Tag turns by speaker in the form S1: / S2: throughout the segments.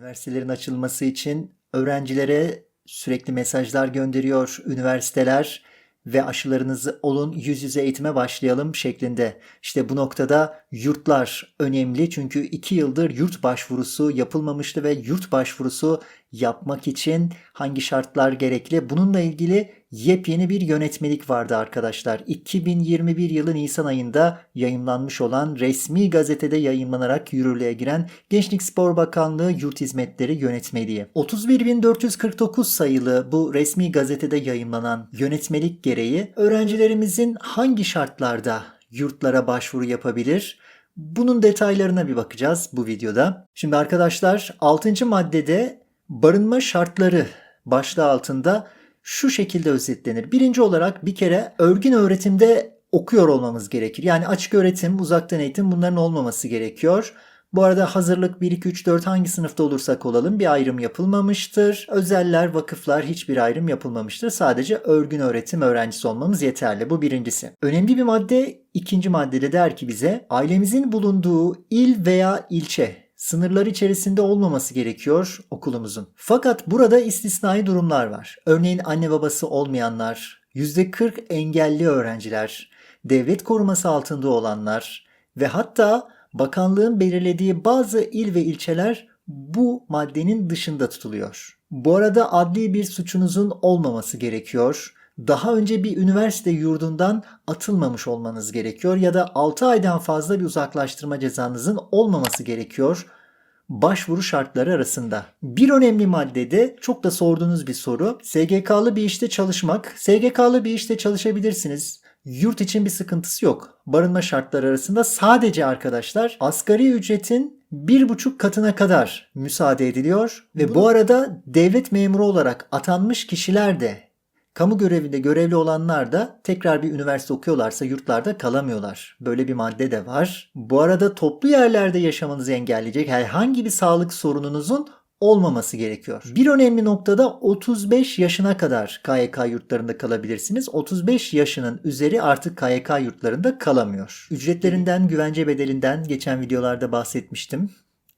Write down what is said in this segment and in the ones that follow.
S1: Üniversitelerin açılması için öğrencilere sürekli mesajlar gönderiyor üniversiteler ve aşılarınızı olun yüz yüze eğitime başlayalım şeklinde. İşte bu noktada yurtlar önemli çünkü iki yıldır yurt başvurusu yapılmamıştı ve yurt başvurusu yapmak için hangi şartlar gerekli? Bununla ilgili yepyeni bir yönetmelik vardı arkadaşlar. 2021 yılı Nisan ayında yayımlanmış olan resmi gazetede yayınlanarak yürürlüğe giren Gençlik Spor Bakanlığı Yurt Hizmetleri Yönetmeliği. 31.449 sayılı bu resmi gazetede yayımlanan yönetmelik gereği öğrencilerimizin hangi şartlarda yurtlara başvuru yapabilir? Bunun detaylarına bir bakacağız bu videoda. Şimdi arkadaşlar 6. maddede barınma şartları başlığı altında şu şekilde özetlenir. Birinci olarak bir kere örgün öğretimde okuyor olmamız gerekir. Yani açık öğretim, uzaktan eğitim bunların olmaması gerekiyor. Bu arada hazırlık 1, 2, 3, 4 hangi sınıfta olursak olalım bir ayrım yapılmamıştır. Özeller, vakıflar hiçbir ayrım yapılmamıştır. Sadece örgün öğretim öğrencisi olmamız yeterli. Bu birincisi. Önemli bir madde ikinci maddede der ki bize ailemizin bulunduğu il veya ilçe sınırlar içerisinde olmaması gerekiyor okulumuzun. Fakat burada istisnai durumlar var. Örneğin anne babası olmayanlar, %40 engelli öğrenciler, devlet koruması altında olanlar ve hatta bakanlığın belirlediği bazı il ve ilçeler bu maddenin dışında tutuluyor. Bu arada adli bir suçunuzun olmaması gerekiyor. Daha önce bir üniversite yurdundan atılmamış olmanız gerekiyor ya da 6 aydan fazla bir uzaklaştırma cezanızın olmaması gerekiyor başvuru şartları arasında. Bir önemli maddede çok da sorduğunuz bir soru. SGK'lı bir işte çalışmak. SGK'lı bir işte çalışabilirsiniz. Yurt için bir sıkıntısı yok. Barınma şartları arasında sadece arkadaşlar asgari ücretin bir buçuk katına kadar müsaade ediliyor. Ve bu arada devlet memuru olarak atanmış kişiler de Kamu görevinde görevli olanlar da tekrar bir üniversite okuyorlarsa yurtlarda kalamıyorlar. Böyle bir madde de var. Bu arada toplu yerlerde yaşamanızı engelleyecek herhangi bir sağlık sorununuzun olmaması gerekiyor. Bir önemli noktada 35 yaşına kadar KYK yurtlarında kalabilirsiniz. 35 yaşının üzeri artık KYK yurtlarında kalamıyor. Ücretlerinden, güvence bedelinden geçen videolarda bahsetmiştim.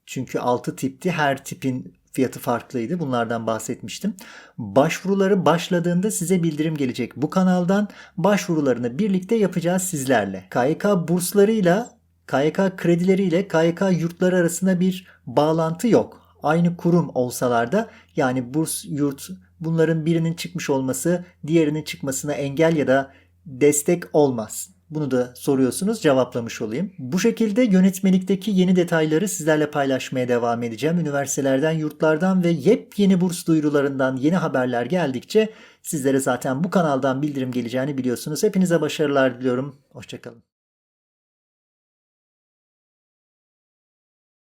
S1: Çünkü 6 tipti. Her tipin fiyatı farklıydı. Bunlardan bahsetmiştim. Başvuruları başladığında size bildirim gelecek. Bu kanaldan başvurularını birlikte yapacağız sizlerle. KYK burslarıyla, KYK kredileriyle KYK yurtları arasında bir bağlantı yok. Aynı kurum olsalar da yani burs, yurt bunların birinin çıkmış olması diğerinin çıkmasına engel ya da destek olmaz. Bunu da soruyorsunuz cevaplamış olayım. Bu şekilde yönetmelikteki yeni detayları sizlerle paylaşmaya devam edeceğim. Üniversitelerden, yurtlardan ve yepyeni burs duyurularından yeni haberler geldikçe sizlere zaten bu kanaldan bildirim geleceğini biliyorsunuz. Hepinize başarılar diliyorum. Hoşçakalın.